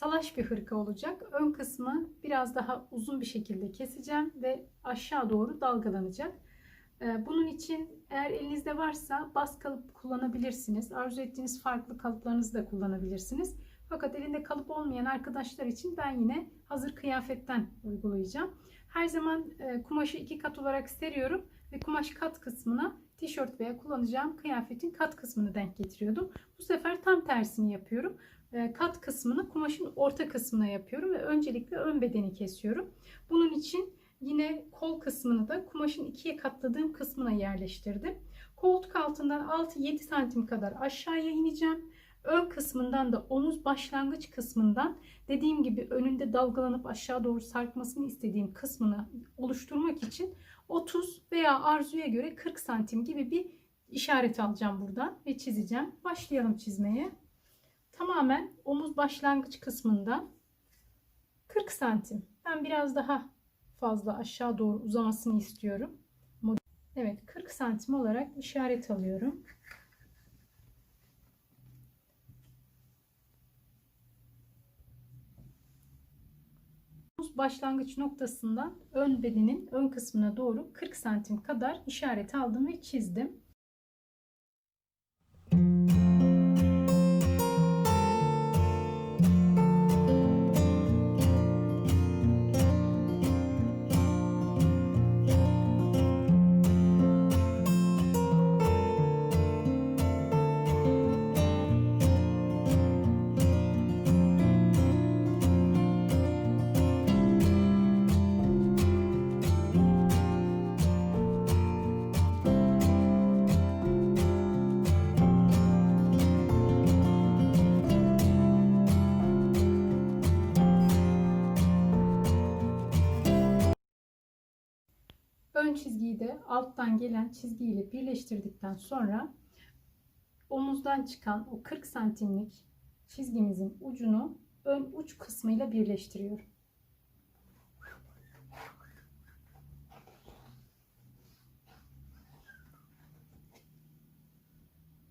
salaş bir hırka olacak. Ön kısmı biraz daha uzun bir şekilde keseceğim ve aşağı doğru dalgalanacak. Ee, Bunun için eğer elinizde varsa bas kalıp kullanabilirsiniz. Arzu ettiğiniz farklı kalıplarınızı da kullanabilirsiniz. Fakat elinde kalıp olmayan arkadaşlar için ben yine hazır kıyafetten uygulayacağım. Her zaman e, kumaşı iki kat olarak seriyorum ve kumaş kat kısmına tişört veya kullanacağım kıyafetin kat kısmını denk getiriyordum. Bu sefer tam tersini yapıyorum. E, Kat kısmını kumaşın orta kısmına yapıyorum ve öncelikle ön bedeni kesiyorum. Bunun için yine kol kısmını da kumaşın ikiye katladığım kısmına yerleştirdim. Koltuk altından 6-7 santim kadar aşağıya ineceğim. Ön kısmından da omuz başlangıç kısmından dediğim gibi önünde dalgalanıp aşağı doğru sarkmasını istediğim kısmını oluşturmak için 30 veya arzuya göre 40 santim gibi bir işaret alacağım buradan ve çizeceğim. Başlayalım çizmeye. Tamamen omuz başlangıç kısmından 40 santim. Ben biraz daha fazla aşağı doğru uzamasını istiyorum. Evet 40 santim olarak işaret alıyorum. Başlangıç noktasından ön bedenin ön kısmına doğru 40 santim kadar işaret aldım ve çizdim. Ön çizgiyi de alttan gelen çizgiyle birleştirdikten sonra omuzdan çıkan o 40 santimlik çizgimizin ucunu ön uç kısmıyla birleştiriyorum.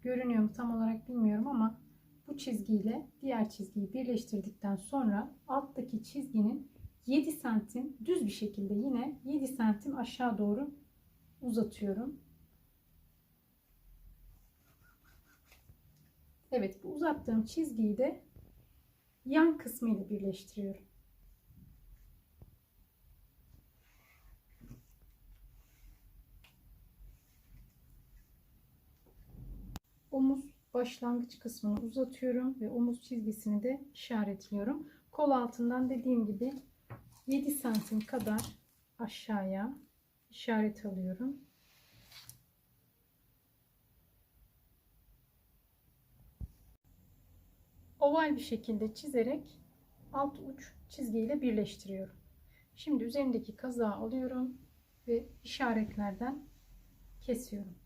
Görünüyor mu tam olarak bilmiyorum ama bu çizgiyle diğer çizgiyi birleştirdikten sonra alttaki çizginin 7 santim düz bir şekilde yine 7 santim aşağı doğru uzatıyorum. Evet bu uzattığım çizgiyi de yan kısmıyla birleştiriyorum. Omuz başlangıç kısmını uzatıyorum ve omuz çizgisini de işaretliyorum. Kol altından dediğim gibi 7 santim kadar aşağıya işaret alıyorum. Oval bir şekilde çizerek alt uç çizgiyle birleştiriyorum. Şimdi üzerindeki kazağı alıyorum ve işaretlerden kesiyorum.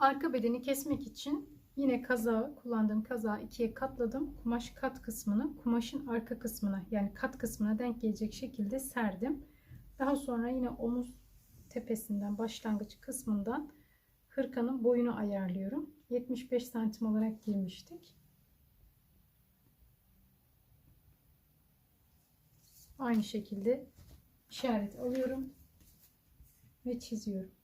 Arka bedeni kesmek için yine kazağı kullandığım kazağı ikiye katladım. Kumaş kat kısmını kumaşın arka kısmına yani kat kısmına denk gelecek şekilde serdim. Daha sonra yine omuz tepesinden başlangıç kısmından hırkanın boyunu ayarlıyorum. 75 santim olarak girmiştik. Aynı şekilde işaret alıyorum ve çiziyorum.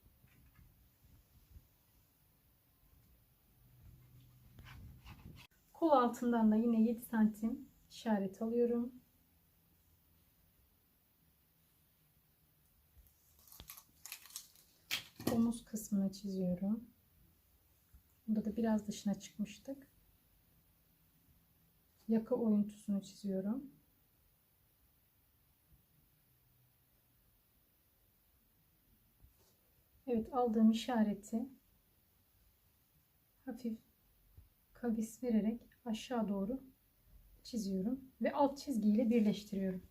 Kol altından da yine 7 santim işaret alıyorum. Omuz kısmını çiziyorum. Bunda da biraz dışına çıkmıştık. Yaka oyuntusunu çiziyorum. Evet aldığım işareti hafif kavis vererek aşağı doğru çiziyorum ve alt çizgiyle birleştiriyorum.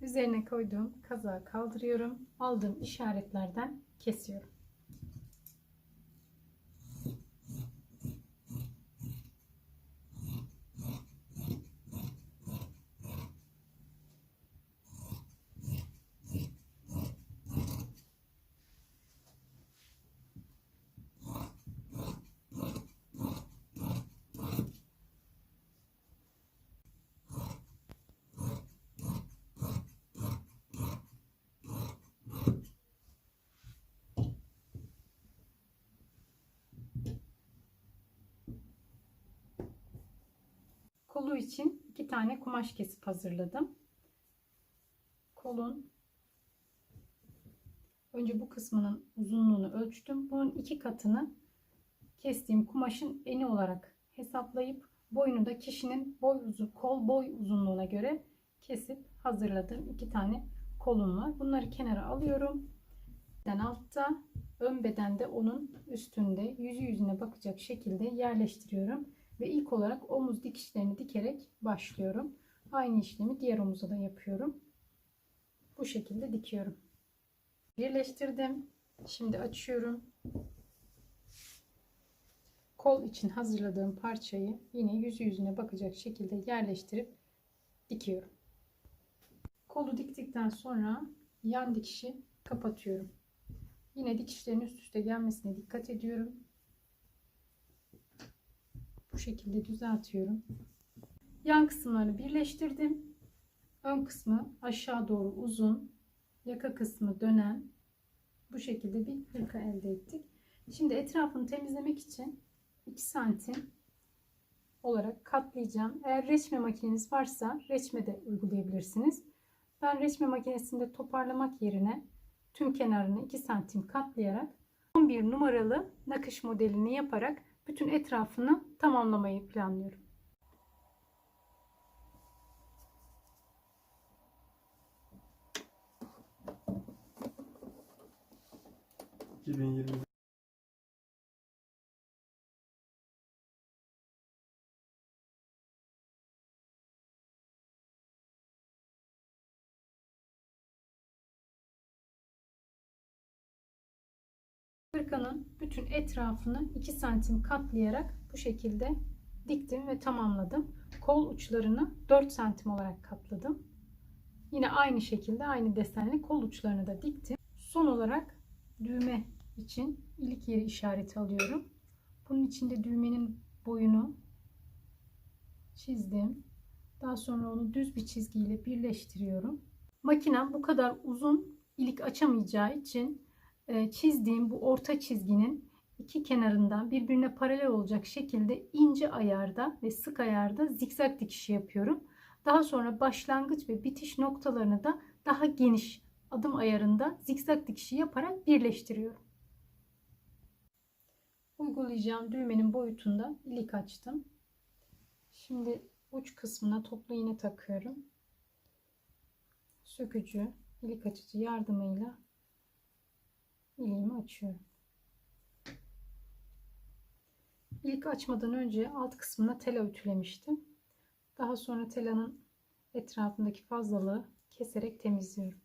Üzerine koyduğum kazağı kaldırıyorum. Aldığım işaretlerden kesiyorum. Kolu için iki tane kumaş kesip hazırladım. Kolun önce bu kısmının uzunluğunu ölçtüm. Bunun iki katını kestiğim kumaşın eni olarak hesaplayıp boyunu da kişinin boy uzun, kol boy uzunluğuna göre kesip hazırladığım iki tane kolum var. Bunları kenara alıyorum. Ben altta ön bedende onun üstünde yüzü yüzüne bakacak şekilde yerleştiriyorum. Ve ilk olarak omuz dikişlerini dikerek başlıyorum. Aynı işlemi diğer omuza da yapıyorum. Bu şekilde dikiyorum. Birleştirdim. Şimdi açıyorum. Kol için hazırladığım parçayı yine yüzü yüzüne bakacak şekilde yerleştirip dikiyorum. Kolu diktikten sonra yan dikişi kapatıyorum. Yine dikişlerin üst üste gelmesine dikkat ediyorum bu şekilde düzeltiyorum. Yan kısımlarını birleştirdim. Ön kısmı aşağı doğru uzun, yaka kısmı dönen bu şekilde bir hırka elde ettik. Şimdi etrafını temizlemek için 2 santim olarak katlayacağım. Eğer reçme makineniz varsa reçme de uygulayabilirsiniz. Ben reçme makinesinde toparlamak yerine tüm kenarını 2 santim katlayarak 11 numaralı nakış modelini yaparak bütün etrafını tamamlamayı planlıyorum. ...2020 Hırkanın bütün etrafını 2 santim katlayarak bu şekilde diktim ve tamamladım. Kol uçlarını 4 santim olarak katladım. Yine aynı şekilde aynı desenli kol uçlarını da diktim. Son olarak düğme için ilik yeri işareti alıyorum. Bunun için de düğmenin boyunu çizdim. Daha sonra onu düz bir çizgiyle birleştiriyorum. Makinem bu kadar uzun ilik açamayacağı için çizdiğim bu orta çizginin iki kenarından birbirine paralel olacak şekilde ince ayarda ve sık ayarda zikzak dikişi yapıyorum. Daha sonra başlangıç ve bitiş noktalarını da daha geniş adım ayarında zikzak dikişi yaparak birleştiriyorum. Uygulayacağım düğmenin boyutunda ilik açtım. Şimdi uç kısmına toplu iğne takıyorum. Sökücü, ilik açıcı yardımıyla iliğimi açıyorum. İlk açmadan önce alt kısmına tela ütülemiştim. Daha sonra telanın etrafındaki fazlalığı keserek temizliyorum.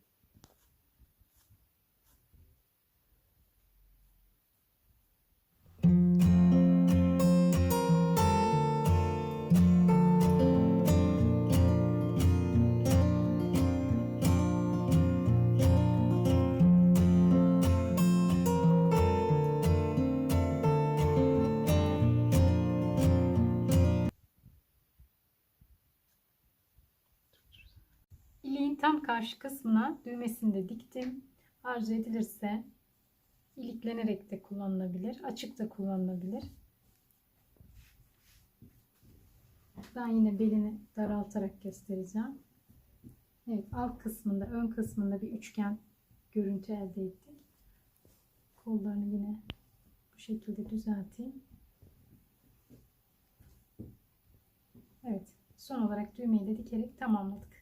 İliğin tam karşı kısmına düğmesini de diktim. Arzu edilirse iliklenerek de kullanılabilir. Açık da kullanılabilir. Buradan yine belini daraltarak göstereceğim. Evet alt kısmında ön kısmında bir üçgen görüntü elde ettik. Kollarını yine bu şekilde düzelteyim. Evet son olarak düğmeyi de dikerek tamamladık.